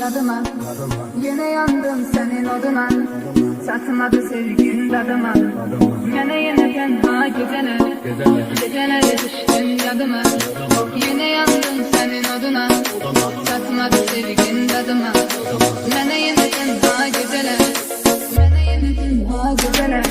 dadıma Yine yandım senin oduna Satmadı sevgin dadıma Yine yine tenha gecene. Gecelere düştün yadıma. Yine yandım senin oduna Satmadı sevgin dadıma Yine yine tenha gecene. Yine yine tenha gecene.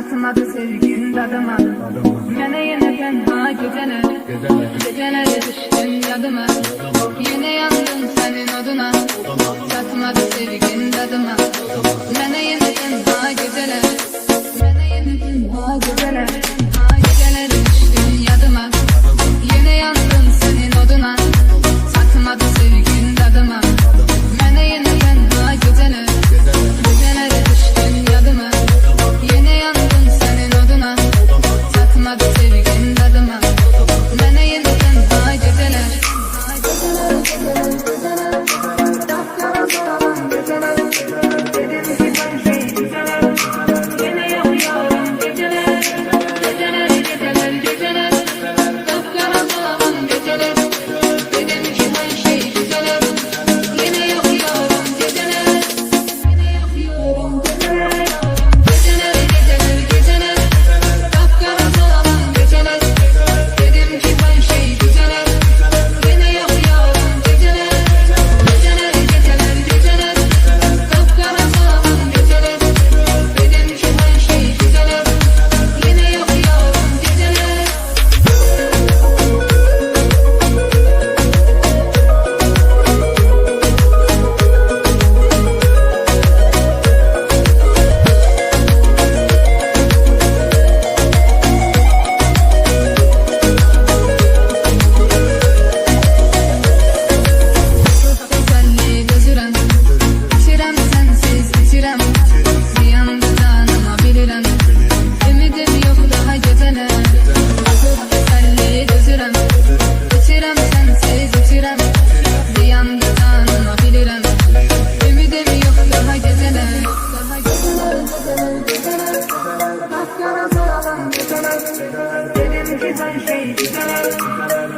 Basmadı sevgin dadıma. Yine yine tenha geceler. Gecelere düştün yadıma. Yine yandım senin oduna Satmadı sevgin dadıma. Yine yine tenha geceler. Yine yine tenha geceler. istemem Dedim ki sen şey istemem